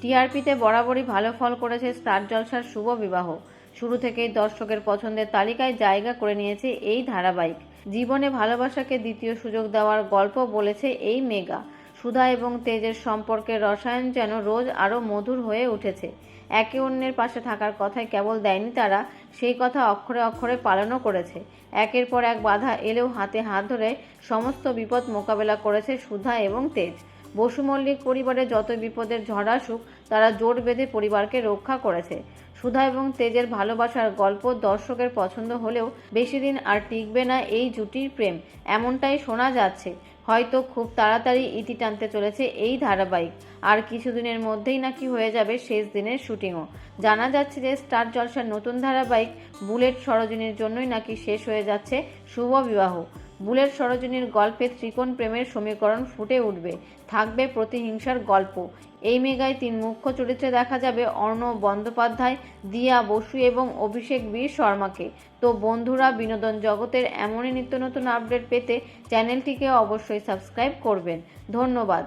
টিআরপিতে বরাবরই ভালো ফল করেছে স্টার জলসার শুভ বিবাহ। শুরু থেকেই দর্শকের পছন্দের তালিকায় জায়গা করে নিয়েছে এই ধারাবাহিক। জীবনে ভালোবাসাকে দ্বিতীয় সুযোগ দেওয়ার গল্প বলেছে এই মেগা। সুধা এবং তেজের সম্পর্কে রসায়ন যেন রোজ আরও মধুর হয়ে উঠেছে। একে অন্যের পাশে থাকার কথাই কেবল দেয়নি তারা, সেই কথা অক্ষরে অক্ষরে পালনও করেছে। একের পর এক বাধা এলেও হাতে হাত ধরে সমস্ত বিপদ মোকাবেলা করেছে সুধা এবং তেজ। বসু মল্লিক পরিবারে যত বিপদের ঝড় আসুক, তারা জোট বেঁধে পরিবারকে রক্ষা করেছে। সুধা এবং তেজের ভালোবাসার গল্প দর্শকের পছন্দ হলেও বেশি দিন আর টিকবে না এই জুটির প্রেম। এমনটাই শোনা যাচ্ছে। হয়তো খুব তাড়াতাড়ি ইতি টানতে চলেছে এই ধারাবাহিক। আর কিছুদিনের মধ্যেই নাকি হয়ে যাবে শেষ দিনের শুটিংও। জানা যাচ্ছে যে স্টার জলসার নতুন ধারাবাহিক বুলেট সরোজিনীর জন্যই নাকি শেষ হয়ে যাচ্ছে শুভ বিবাহ। বুলেট সরোজনীর গল্পে ত্রিকোণ প্রেমের সমীকরণ ফুটে উঠবে, থাকবে প্রতিহিংসার গল্প। এই মেগায় তিন মুখ্য চরিত্রে দেখা যাবে অর্ণব বন্দ্যোপাধ্যায়, দিয়া বসু এবং অভিষেক বীর শর্মাকে। তো বন্ধুরা, বিনোদন জগতের এমনই নিত্য নতুন আপডেট পেতে চ্যানেলটিকে অবশ্যই সাবস্ক্রাইব করবেন। ধন্যবাদ।